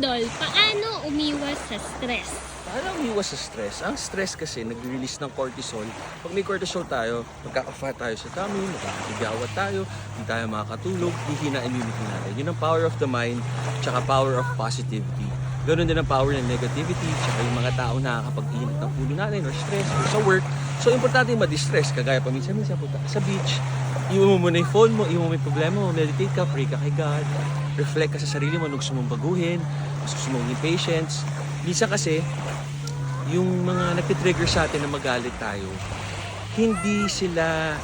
Idol, paano umiwas sa stress? Paano umiwas sa stress? Ang stress kasi nag-release ng cortisol. Pag may cortisol tayo, magkaka-fat tayo sa tummy, magkakabigawat tayo, hindi tayo makakatulog, hihina immunity natin. Yun ang power of the mind, tsaka power of positivity. Ganun din ang power ng negativity, tsaka yung mga tao nakakapag-init ng ulo natin or stress or sa work. So, importante yung ma-distress. Kagaya paminsan-minsan punta ka sa beach, iwan mo muna yung phone mo, iwan mo yung problema mo, meditate ka, pray ka kay God, reflect ka sa sarili mo, nung gusto mong baguhin, gusto mong patience. Minsan kasi, yung mga nagtitrigger sa atin na magalit tayo, hindi sila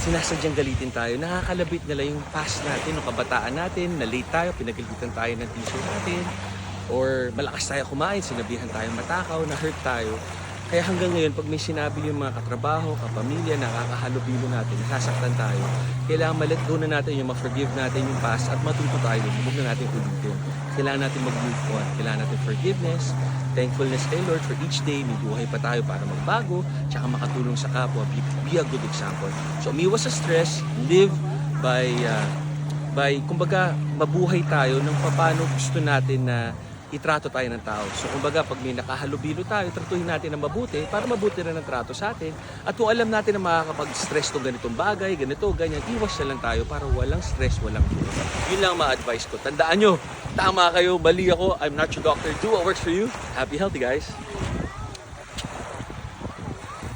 sinasadyang galitin tayo. Nakakalabit nila yung past natin, yung kabataan natin, na late tayo, pinagalitan tayo ng teacher natin, or malakas tayo kumain, sinabihan tayo matakaw, na hurt tayo. Kaya hanggang ngayon, pag may sinabi yung mga katrabaho, kapamilya, nakakahalubilo natin, nasasaktan tayo, kailangan malet go na natin yung ma-forgive natin yung past at matuto tayo, huwag na natin ulitin. Kailangan natin mag-move on. Kailangan natin forgiveness, thankfulness kay Lord for each day, may buhay pa tayo para magbago, tsaka makatulong sa kapwa, be, be a good example. So, umiwas sa stress, live by, uh, by, kumbaga, mabuhay tayo ng paano gusto natin na itrato tayo ng tao. So kumbaga pag may nakahalubilo tayo, tratuhin natin ng mabuti para mabuti rin ang trato sa atin. At kung alam natin na makakapag-stress tong ganitong bagay, ganito, ganyan, iwas na lang tayo para walang stress, walang gulo. Yun lang ang ma-advise ko. Tandaan nyo, tama kayo, bali ako, I'm not your doctor. Do what works for you. Happy healthy guys.